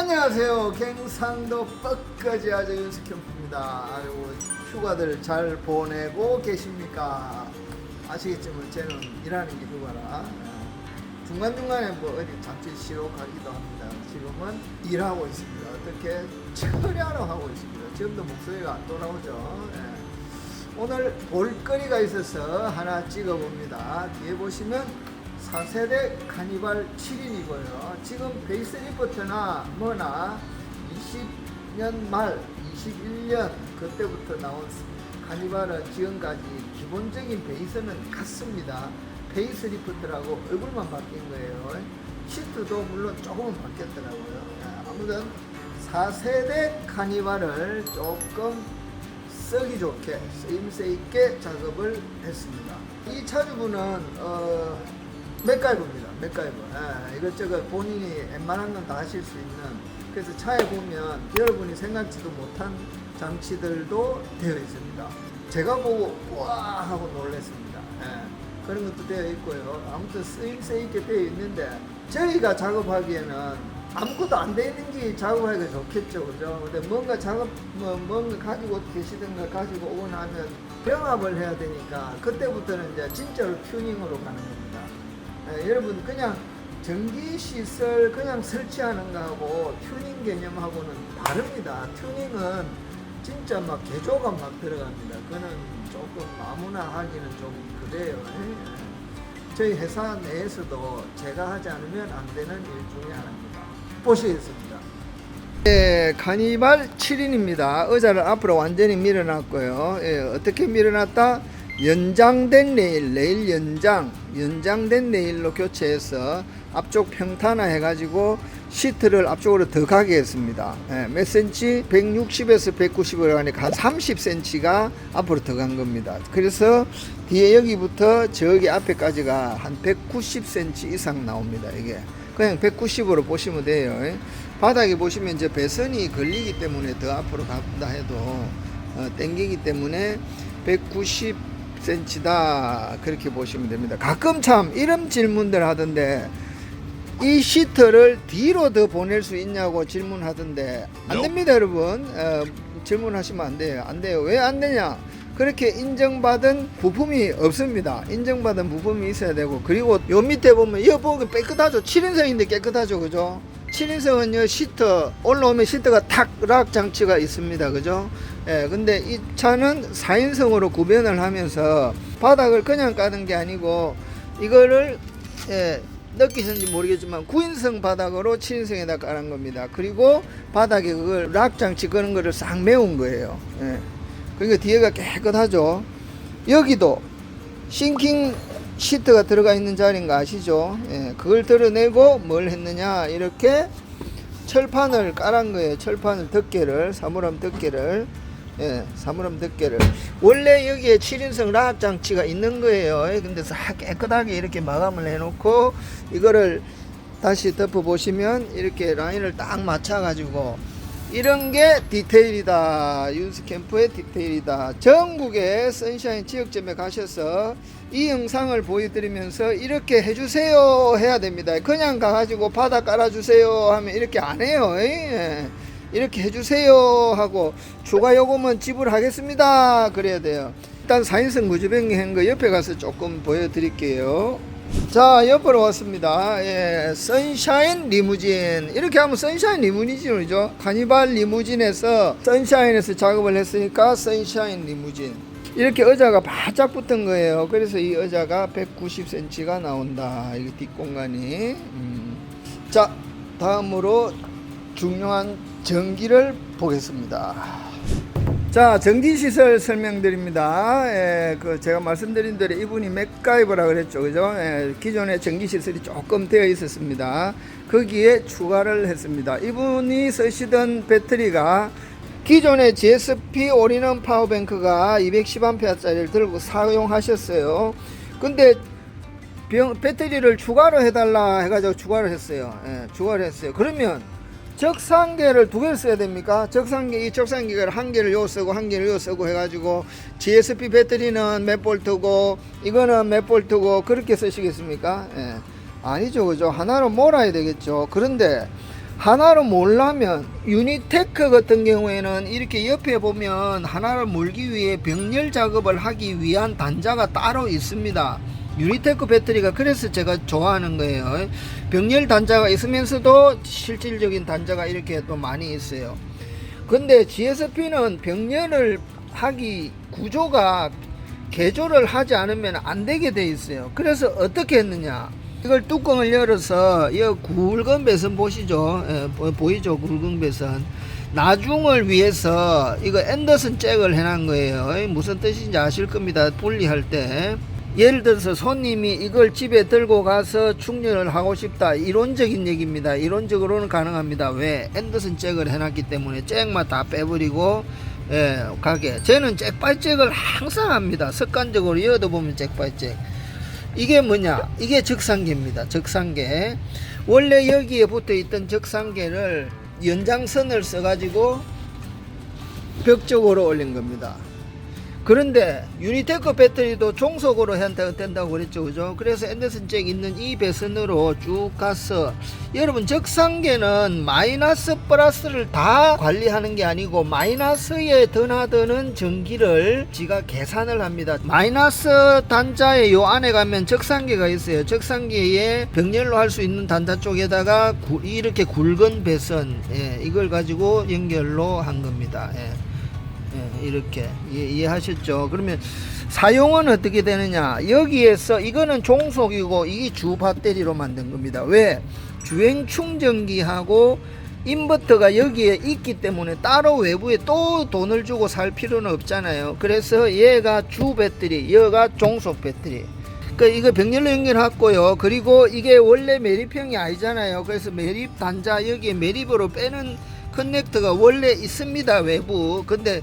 안녕하세요. 갱상도 뻑까지 아재 캠프입니다. 아이고 휴가들 잘 보내고 계십니까? 아시겠지만 저는 일하는 게 휴가라 중간 중간에 뭐 어디 잠시 쉬러 가기도 합니다. 지금은 일하고 있습니다. 어떻게 처리하러 하고 있습니다. 지금도 목소리가 안 돌아오죠. 예. 오늘 볼거리가 있어서 하나 찍어봅니다. 뒤에 보시면 4세대 카니발 7인이고요. 지금 베이스 리포트나 뭐나 20년 말, 21년 그때부터 나온 카니발은 지금까지 기본적인 베이스는 같습니다. 베이스 리프트라고 얼굴만 바뀐 거예요. 시트도 물론 조금은 바뀌었더라고요. 아, 아무튼 4세대 카니발을 조금 쓰기 좋게 쓰임새 있게 작업을 했습니다. 이 차주분은 어, 맥가이버입니다. 맥가이버. 예, 이것저것 본인이 웬만한 건 다 하실 수 있는 그래서 차에 보면 여러분이 생각지도 못한 장치들도 되어 있습니다. 제가 보고 우와 하고 놀랐습니다. 예, 그런 것도 되어 있고요. 아무튼 쓰임새 있게 되어 있는데 저희가 작업하기에는 아무것도 안돼 있는 게 작업하기가 좋겠죠, 그죠? 근데 뭔가 작업, 뭐, 뭔가 가지고 계시던가 가지고 오고 나면 병합을 해야 되니까 그때부터는 이제 진짜로 튜닝으로 가는 겁니 다. 예, 여러분, 그냥 전기 시설 그냥 설치하는 거하고 튜닝 개념하고는 다릅니다. 튜닝은 진짜 막 개조가 막 들어갑니다. 그거는 조금 아무나 하기는 좀 그래요. 예. 저희 회사 내에서도 제가 하지 않으면 안 되는 일 중에 하나입니다. 보시겠습니다. 예, 카니발 7인입니다. 의자를 앞으로 완전히 밀어놨고요. 예, 어떻게 밀어놨다? 연장된 레일, 레일 연장, 연장된 레일로 교체해서 앞쪽 평탄화 해가지고 시트를 앞쪽으로 더 가게 했습니다. 예, 몇 센치? 160에서 190으로 가니까 한 30cm가 앞으로 더 간 겁니다. 그래서 뒤에 여기부터 저기 앞에까지가 한 190cm 이상 나옵니다. 이게 그냥 190으로 보시면 돼요. 예. 바닥에 보시면 이제 배선이 걸리기 때문에 더 앞으로 간다 해도 어, 땡기기 때문에 190cm다. 그렇게 보시면 됩니다. 가끔 참 이런 질문들 하던데 이 시트를 뒤로 더 보낼 수 있냐고 질문하던데 안 됩니다 여러분. 어, 질문하시면 안 돼요. 안 돼요. 왜 안 되냐? 그렇게 인정받은 부품이 없습니다. 인정받은 부품이 있어야 되고 그리고 요 밑에 보면 이 보기 깨끗하죠? 7인승인데 깨끗하죠 그죠 7인승은요 시트 올라오면 시트가 탁 락 장치가 있습니다 그죠 예 근데 이 차는 4인승으로 구변을 하면서 바닥을 그냥 까는 게 아니고 이거를 예 느끼셨는지 모르겠지만 9인승 바닥으로 7인승에다 깔은 겁니다. 그리고 바닥에 그걸 락 장치 그런 거를 싹 메운 거예요. 예. 그러니까 뒤에가 깨끗하죠. 여기도 싱킹 시트가 들어가 있는 자리인 거 아시죠? 예. 그걸 드러내고 뭘 했느냐 이렇게 철판을 깔은 거예요. 철판을 덮개를 사물함 덮개를 예, 사물함 덮개를 원래 여기에 7인승 락 장치가 있는 거예요. 예, 근데 싹 깨끗하게 이렇게 마감을 해놓고 이거를 다시 덮어 보시면 이렇게 라인을 딱 맞춰 가지고 이런 게 디테일이다. 윤스 캠프의 디테일이다. 전국의 선샤인 지역점에 가셔서 이 영상을 보여드리면서 이렇게 해주세요 해야 됩니다. 그냥 가가지고 바닥 깔아주세요 하면 이렇게 안 해요. 예. 이렇게 해주세요 하고 추가 요금은 지불하겠습니다. 그래야 돼요. 일단 4인승 무주병이 한거 옆에 가서 조금 보여드릴게요. 자 옆으로 왔습니다. 예, 선샤인 리무진 이렇게 하면 선샤인 리무진이죠. 카니발 리무진에서 선샤인에서 작업을 했으니까 선샤인 리무진 이렇게 의자가 바짝 붙은 거예요. 그래서 이 의자가 190cm가 나온다. 이게 뒷공간이. 음. 자 다음으로 중요한 전기를 보겠습니다. 자, 전기시설 설명드립니다. 예, 그 제가 말씀드린 대로 이분이 맥가이버라 그랬죠. 그죠? 예, 기존에 전기시설이 조금 되어 있었습니다. 거기에 추가를 했습니다. 이분이 쓰시던 배터리가 기존의 GSP 올인원 파워뱅크가 210A짜리를 들고 사용하셨어요. 근데 병, 배터리를 추가로 해달라 해가지고 추가를 했어요. 예, 추가를 했어요. 그러면 적상계를 두 개를 써야 됩니까? 적상계 이 적상계를 한 개를 요 쓰고 한 개를 요 쓰고 해가지고 GSP 배터리는 몇 볼트고 이거는 몇 볼트고 그렇게 쓰시겠습니까? 예. 아니죠, 그죠? 하나로 몰아야 되겠죠. 그런데 하나를 몰라면 유니테크 같은 경우에는 이렇게 옆에 보면 하나를 몰기 위해 병렬 작업을 하기 위한 단자가 따로 있습니다. 유니테크 배터리가 그래서 제가 좋아하는 거예요. 병렬 단자가 있으면서도 실질적인 단자가 이렇게 또 많이 있어요. 근데 GSP는 병렬을 하기 구조가 개조를 하지 않으면 안 되게 돼 있어요. 그래서 어떻게 했느냐? 이걸 뚜껑을 열어서 이 굵은 배선 보시죠? 예, 보- 보이죠? 굵은 배선. 나중을 위해서 이거 앤더슨 잭을 해놓은 거예요. 이 무슨 뜻인지 아실 겁니다. 분리할 때. 예를 들어서 손님이 이걸 집에 들고 가서 충전을 하고 싶다. 이론적인 얘기입니다. 이론적으로는 가능합니다. 왜? 앤더슨 잭을 해놨기 때문에 잭만 다 빼버리고 예, 가게. 저는 잭바이잭을 항상 합니다. 습관적으로 이어도 보면 잭바이잭. 이게 뭐냐? 이게 적상계입니다. 적상계. 원래 여기에 붙어 있던 적상계를 연장선을 써가지고 벽 쪽으로 올린 겁니다. 그런데 유니테크 배터리도 종속으로 한다- 된다고 그랬죠. 그죠? 그래서 앤더슨 잭 있는 이 배선으로 쭉 가서 여러분 적상계는 마이너스 플러스를 다 관리하는 게 아니고 마이너스에 드나드는 전기를 지가 계산을 합니다. 마이너스 단자의 요 안에 가면 적상계가 있어요. 적상계에 병렬로 할 수 있는 단자 쪽에다가 구- 이렇게 굵은 배선 예, 이걸 가지고 연결로 한 겁니다. 예. 예, 이렇게 이해, 이해하셨죠? 그러면 사용은 어떻게 되느냐? 여기에서 이거는 종속이고 이게 주 배터리로 만든 겁니다. 왜? 주행 충전기하고 인버터가 여기에 있기 때문에 따로 외부에 또 돈을 주고 살 필요는 없잖아요. 그래서 얘가 주 배터리, 얘가 종속 배터리. 그 이거 병렬로 연결했고요. 그리고 이게 원래 매립형이 아니잖아요. 그래서 매립 단자 여기에 매립으로 빼는 커넥터가 원래 있습니다. 외부. 근데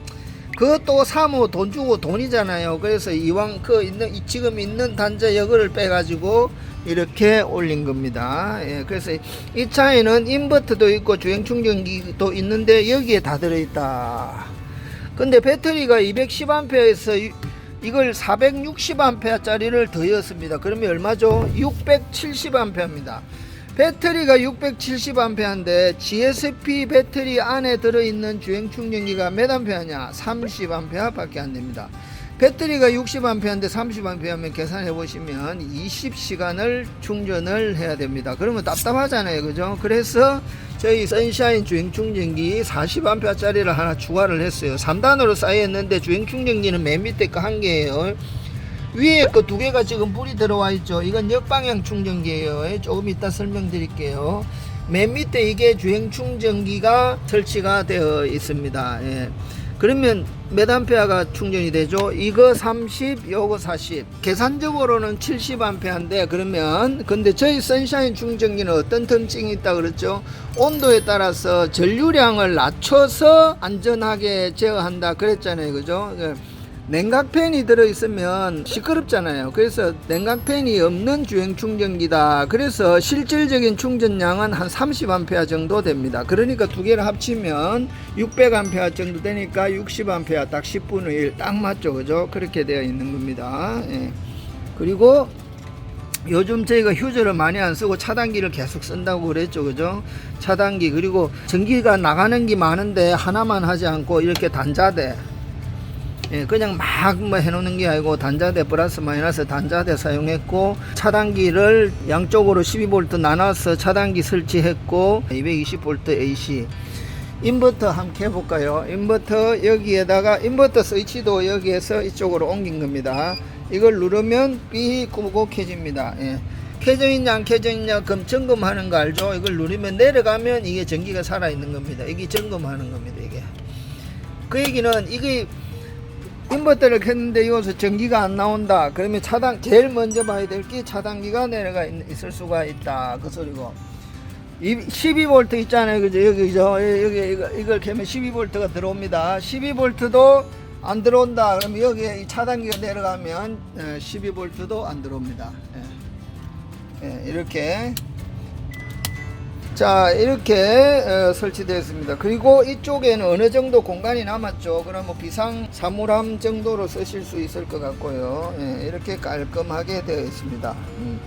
그것도 사모 돈 주고 돈이잖아요. 그래서 이왕 그 있는 이 지금 있는 단자 여거를 빼가지고 이렇게 올린 겁니다. 예, 그래서 이 차에는 인버터도 있고 주행 충전기도 있는데 여기에 다 들어있다. 근데 배터리가 210A에서 이걸 460A짜리를 더했습니다. 그러면 얼마죠? 670A입니다. 배터리가 670A인데 GSP 배터리 안에 들어있는 주행 충전기가 몇 암페어냐? 30A 밖에 안 됩니다. 배터리가 60A인데 30A면 계산해 보시면 20시간을 충전을 해야 됩니다. 그러면 답답하잖아요. 그죠? 그래서 저희 선샤인 주행 충전기 40A짜리를 하나 추가를 했어요. 3단으로 쌓여있는데 주행 충전기는 맨 밑에 거 한 개예요. 위에 거 두 개가 지금 불이 들어와 있죠. 이건 역방향 충전기예요. 조금 이따 설명드릴게요. 맨 밑에 이게 주행 충전기가 설치가 되어 있습니다. 예. 그러면 몇 암페어가 충전이 되죠? 이거 30, 요거 40. 계산적으로는 70 암페어인데 그러면 근데 저희 선샤인 충전기는 어떤 특징이 있다 그랬죠? 온도에 따라서 전류량을 낮춰서 안전하게 제어한다 그랬잖아요. 그죠? 예. 냉각팬이 들어있으면 시끄럽잖아요. 그래서 냉각팬이 없는 주행 충전기다. 그래서 실질적인 충전량은 한 30A 정도 됩니다. 그러니까 두 개를 합치면 600A 정도 되니까 60A 딱 10분의 1 딱 맞죠. 그죠? 그렇게 되어 있는 겁니다. 예. 그리고 요즘 저희가 휴저를 많이 안 쓰고 차단기를 계속 쓴다고 그랬죠. 그죠? 차단기. 그리고 전기가 나가는 게 많은데 하나만 하지 않고 이렇게 단자대. 예, 그냥 막 뭐 해놓는 게 아니고 단자대 플러스 마이너스 단자대 사용했고 차단기를 양쪽으로 12V 나눠서 차단기 설치했고 220V AC 인버터 함께 해볼까요? 인버터 여기에다가 인버터 스위치도 여기에서 이쪽으로 옮긴 겁니다. 이걸 누르면 삐 끄고 켜집니다. 예. 켜져 있냐 안 켜져 있냐 그럼 점검하는 거 알죠? 이걸 누르면 내려가면 이게 전기가 살아 있는 겁니다. 이게 점검하는 겁니다. 이게 그 얘기는 이게 인버터를 켰는데 여기서 전기가 안 나온다. 그러면 차단 제일 먼저 봐야 될 게 차단기가 내려가 있, 있을 수가 있다. 그 소리고. 이 12V 있잖아요. 그죠? 여기 죠. 여기 이거, 이걸 켜면 12V가 들어옵니다. 12V도 안 들어온다. 그러면 여기에 이 차단기가 내려가면 12V도 안 들어옵니다. 예. 예, 이렇게 자 이렇게 어, 설치되어 있습니다. 그리고 이쪽에는 어느 정도 공간이 남았죠? 그럼 뭐 비상 사물함 정도로 쓰실 수 있을 것 같고요. 예, 이렇게 깔끔하게 되어 있습니다. 음.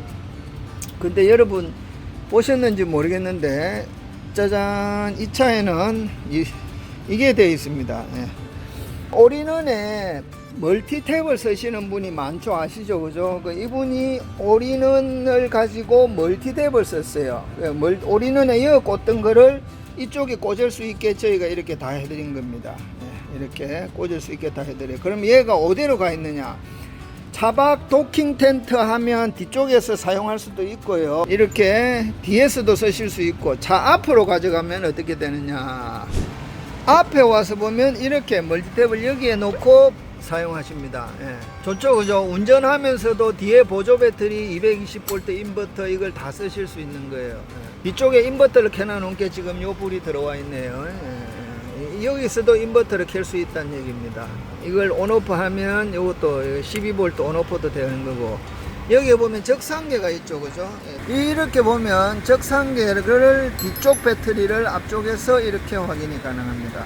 근데 여러분 보셨는지 모르겠는데 짜잔 이 차에는 이, 이게 되어 있습니다. 예. 올인원에 멀티탭을 쓰시는 분이 많죠. 아시죠? 그죠? 그 이분이 올인원을 가지고 멀티탭을 썼어요. 그 멀, 올인원에 이어 꽂던 거를 이쪽에 꽂을 수 있게 저희가 이렇게 다 해드린 겁니다. 예, 이렇게 꽂을 수 있게 다 해드려요. 그럼 얘가 어디로 가 있느냐? 차박 도킹 텐트 하면 뒤쪽에서 사용할 수도 있고요. 이렇게 뒤에서도 쓰실 수 있고 차 앞으로 가져가면 어떻게 되느냐. 앞에 와서 보면 이렇게 멀티탭을 여기에 놓고 사용하십니다. 예. 좋죠, 그죠? 운전하면서도 뒤에 보조 배터리 220V 인버터 이걸 다 쓰실 수 있는 거예요. 예. 뒤쪽에 인버터를 켜놔놓은 게 지금 요 불이 들어와 있네요. 예. 이- 여기서도 인버터를 켤 수 있다는 얘기입니다. 이걸 온오프 하면 이것도 12V 온오프도 되는 거고 여기 보면 적상계가 있죠, 그죠? 예. 이렇게 보면 적상계를 뒤쪽 배터리를 앞쪽에서 이렇게 확인이 가능합니다.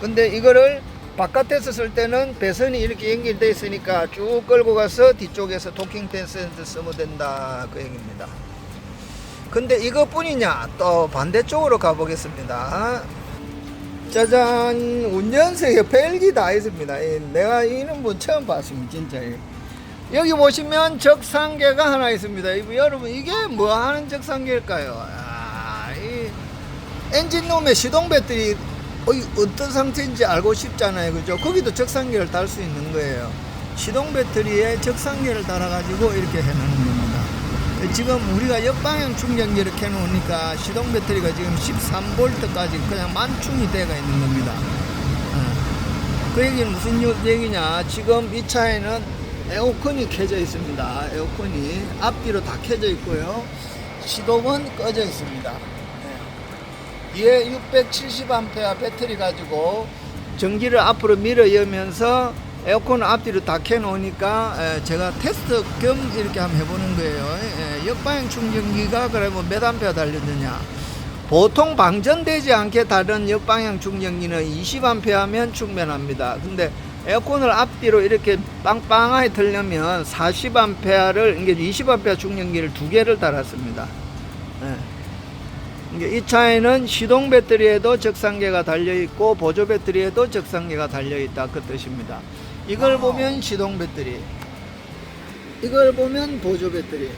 근데 이거를 바깥에서 쓸 때는 배선이 이렇게 연결되어 있으니까 쭉 끌고 가서 뒤쪽에서 도킹 텐센스 쓰면 된다 그 얘기입니다. 근데 이것뿐이냐? 또 반대쪽으로 가보겠습니다. 짜잔 운전석에 벨기 다 있습니다. 이, 내가 이런 분 처음 봤습니다. 진짜. 여기 보시면 적상계가 하나 있습니다. 이, 여러분 이게 뭐 하는 적상계일까요? 아, 이 엔진룸의 시동 배터리 어떤 상태인지 알고 싶잖아요. 그죠? 거기도 적상계를 달 수 있는 거예요. 시동 배터리에 적상계를 달아가지고 이렇게 해놓는 겁니다. 지금 우리가 역방향 충전기를 켜놓으니까 시동 배터리가 지금 13V까지 그냥 만충이 돼가 있는 겁니다. 어. 그 얘기는 무슨 요- 얘기냐? 지금 이 차에는 에어컨이 켜져 있습니다. 에어컨이 앞뒤로 다 켜져 있고요. 시동은 꺼져 있습니다. 네. 얘 670A 배터리 가지고 전기를 앞으로 밀어 여면서 에어컨을 앞뒤로 다 켜놓으니까 에, 제가 테스트 겸 이렇게 한번 해보는 거예요. 에, 역방향 충전기가 그러면 몇 암페어 달렸느냐? 보통 방전되지 않게 다른 역방향 충전기는 20A면 충분합니다. 근데 에어컨을 앞뒤로 이렇게 빵빵하게 틀려면 40A를, 이게 20A 충전기를 두 개를 달았습니다. 이 차에는 시동 배터리에도 적상계가 달려 있고 보조 배터리에도 적상계가 달려 있다 그 뜻입니다. 이걸 보면 시동 배터리, 이걸 보면 보조 배터리.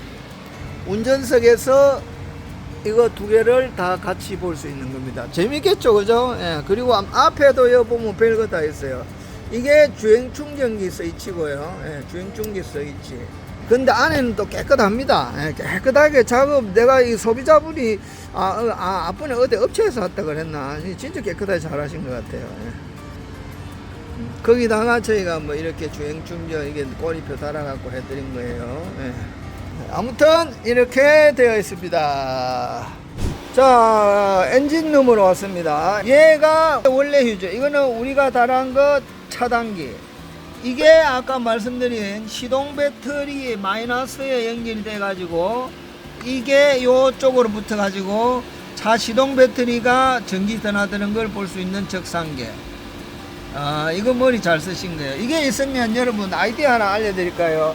운전석에서 이거 두 개를 다 같이 볼 수 있는 겁니다. 재밌겠죠, 그죠? 예, 그리고 앞- 앞에도 여 보면 별거 다 있어요. 이게 주행 충전기 스위치고요. 예, 주행 충전기 스위치. 근데 안에는 또 깨끗합니다. 예, 깨끗하게 작업, 내가 이 소비자분이, 아, 어, 아, 앞번에 어디 업체에서 왔다 그랬나. 이 진짜 깨끗하게 잘 하신 것 같아요. 예. 음, 거기다가 저희가 뭐 이렇게 주행 충전, 이게 꼬리표 달아갖고 해드린 거예요. 예. 아무튼 이렇게 되어 있습니다. 자, 엔진룸으로 왔습니다. 얘가 원래 휴죠. 이거는 우리가 달한 것 차단기. 이게 아까 말씀드린 시동 배터리 마이너스에 연결이 돼 가지고 이게 요쪽으로 붙어 가지고 차 시동 배터리가 전기 전화되는 걸 볼 수 있는 적상계. 아, 이거 머리 잘 쓰신 거예요. 이게 있으면 여러분 아이디어 하나 알려드릴까요?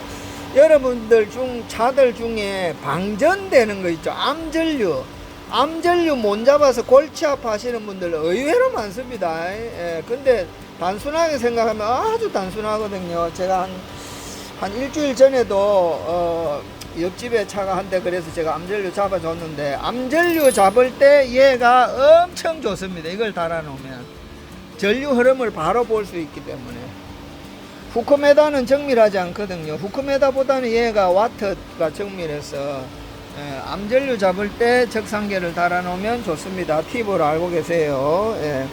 여러분들 중, 차들 중에 방전되는 거 있죠. 암전류. 암전류 못 잡아서 골치 아파 하시는 분들 의외로 많습니다. 예, 근데 단순하게 생각하면 아주 단순하거든요. 제가 한, 한 일주일 전에도, 어, 옆집에 차가 한 대 그래서 제가 암전류 잡아줬는데, 암전류 잡을 때 얘가 엄청 좋습니다. 이걸 달아놓으면. 전류 흐름을 바로 볼 수 있기 때문에 후크메다는 정밀하지 않거든요 후크메다보다는 얘가 와트가 정밀해서 예, 암전류 잡을 때 적상계를 달아놓으면 좋습니다 팁을 알고 계세요 예.